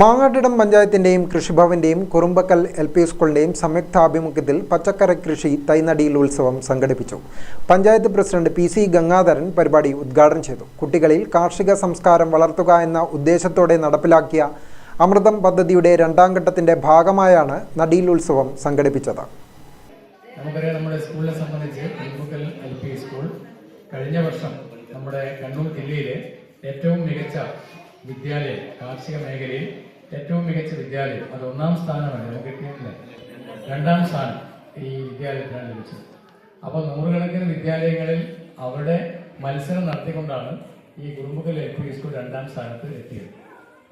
മാങ്ങാട്ടിടം പഞ്ചായത്തിന്റെയും കൃഷിഭവന്റെയും Kurumbakkal L P സ്കൂളിന്റെയും സംയുക്താഭിമുഖ്യത്തിൽ പച്ചക്കറി കൃഷി തൈനടിയിൽ ഉത്സവം സംഘടിപ്പിച്ചു. Panchayat president P C Gangadharan പരിപാടി ഉദ്ഘാടനം ചെയ്തു. കുട്ടികളിൽ കാർഷിക സംസ്കാരം വളർത്തുക എന്ന ഉദ്ദേശത്തോടെ നടപ്പിലാക്കിയ അമൃതം പദ്ധതിയുടെ രണ്ടാം ഘട്ടത്തിന്റെ ഭാഗമായാണ് നടിയിൽ ഉത്സവം സംഘടിപ്പിച്ചത്. നമ്മുടെ സംബന്ധിച്ച് സ്കൂൾ കഴിഞ്ഞ വർഷം നമ്മുടെ കണ്ണൂർ ജില്ലയിലെ ഏറ്റവും മികച്ച വിദ്യാലയം കാർഷിക മേഖലയിൽ ഏറ്റവും മികച്ച വിദ്യാലയം. അത് ഒന്നാം സ്ഥാനമാണ് നമുക്ക് രണ്ടാം സ്ഥാനം ഈ വിദ്യാലയത്തിനാണ് ലഭിച്ചത്. അപ്പോൾ നൂറുകണക്കിന് വിദ്യാലയങ്ങളിൽ അവിടെ മത്സരം നടത്തിക്കൊണ്ടാണ് ഈ കുറുമ്പക്കൽ എൽ പി സ്കൂൾ രണ്ടാം സ്ഥാനത്ത് എത്തിയത്.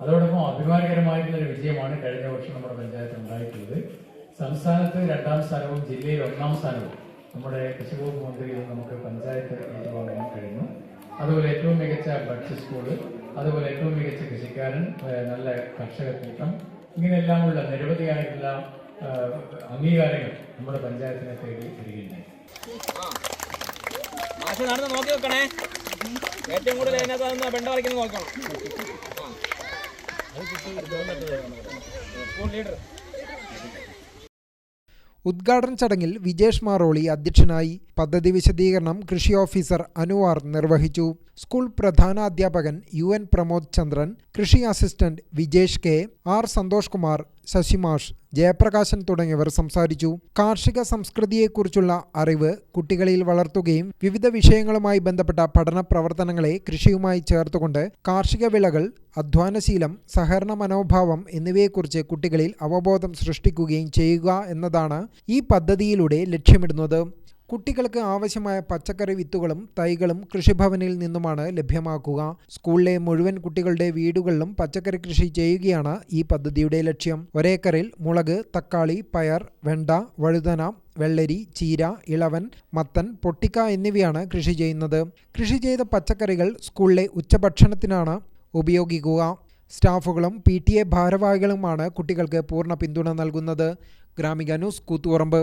അതോടൊപ്പം അഭിമാനകരമായിട്ടുള്ള ഒരു വിജയമാണ് കഴിഞ്ഞ വർഷം നമ്മുടെ പഞ്ചായത്ത് ഉണ്ടായിട്ടുള്ളത്. സംസ്ഥാനത്ത് രണ്ടാം സ്ഥാനവും ജില്ലയിൽ ഒന്നാം സ്ഥാനവും നമ്മുടെ കൃഷിവകുപ്പ് മന്ത്രിയിൽ നമുക്ക് പഞ്ചായത്ത് ഏറ്റുവാങ്ങാൻ കഴിഞ്ഞു. അതുപോലെ ഏറ്റവും മികച്ച ബഡ്സ് സ്കൂൾ അതുപോലെ ഏറ്റവും മികച്ച കൃഷിക്കാരൻ നല്ല കർഷക കൂട്ടം. ഇങ്ങനെയെല്ലാമുള്ള നിരവധിയായിട്ടുള്ള അംഗീകാരങ്ങൾ നമ്മുടെ പഞ്ചായത്തിനെ തേടി വരികയുണ്ടായി. മാഷ് നടന്ന് നോക്കി വെക്കണേ. ഏറ്റവും കൂടുതൽ നോക്കണം. School leader. ഉദ്ഘാടന ചടങ്ങിൽ വിജേഷ് മാറോളി അധ്യക്ഷനായി പദ്ധതി വിശദീകരണം കൃഷി ഓഫീസർ അനുവാർ നിർവഹിച്ചു. സ്കൂൾ പ്രധാനാധ്യാപകൻ യു എൻ പ്രമോദ് ചന്ദ്രൻ കൃഷി assistant Vijesh K R Santhosh Kumar ശശിമാഷ് Jayaprakashan തുടങ്ങിയവർ സംസാരിച്ചു. കാർഷിക സംസ്കൃതിയെക്കുറിച്ചുള്ള അറിവ് കുട്ടികളിൽ വളർത്തുകയും വിവിധ വിഷയങ്ങളുമായി ബന്ധപ്പെട്ട പഠന പ്രവർത്തനങ്ങളെ കൃഷിയുമായി ചേർത്തുകൊണ്ട് കാർഷിക വിളകൾ അധ്വാനശീലം സഹകരണ മനോഭാവം എന്നിവയെക്കുറിച്ച് കുട്ടികളിൽ അവബോധം സൃഷ്ടിക്കുകയും ചെയ്യുക എന്നതാണ് ഈ പദ്ധതിയിലൂടെ ലക്ഷ്യമിടുന്നത്. കുട്ടികൾക്ക് ആവശ്യമായ പച്ചക്കറി വിത്തുകളും തൈകളും കൃഷിഭവനിൽ നിന്നുമാണ് ലഭ്യമാക്കുക. സ്കൂളിലെ മുഴുവൻ കുട്ടികളുടെ വീടുകളിലും പച്ചക്കറി കൃഷി ചെയ്യുകയാണ് ഈ പദ്ധതിയുടെ ലക്ഷ്യം. ഒരേക്കറിൽ മുളക് തക്കാളി പയർ വെണ്ട വഴുതന വെള്ളരി ചീര ഇളവൻ മത്തൻ പൊട്ടിക്ക എന്നിവയാണ് കൃഷി ചെയ്യുന്നത്. കൃഷി ചെയ്ത പച്ചക്കറികൾ സ്കൂളിലെ ഉച്ചഭക്ഷണത്തിനാണ് ഉപയോഗിക്കുക. സ്റ്റാഫുകളും പി ടി എ ഭാരവാഹികളുമാണ് കുട്ടികൾക്ക് പൂർണ പിന്തുണ നൽകുന്നത്. ഗ്രാമിക ന്യൂസ് കൂത്തുപറമ്പ്.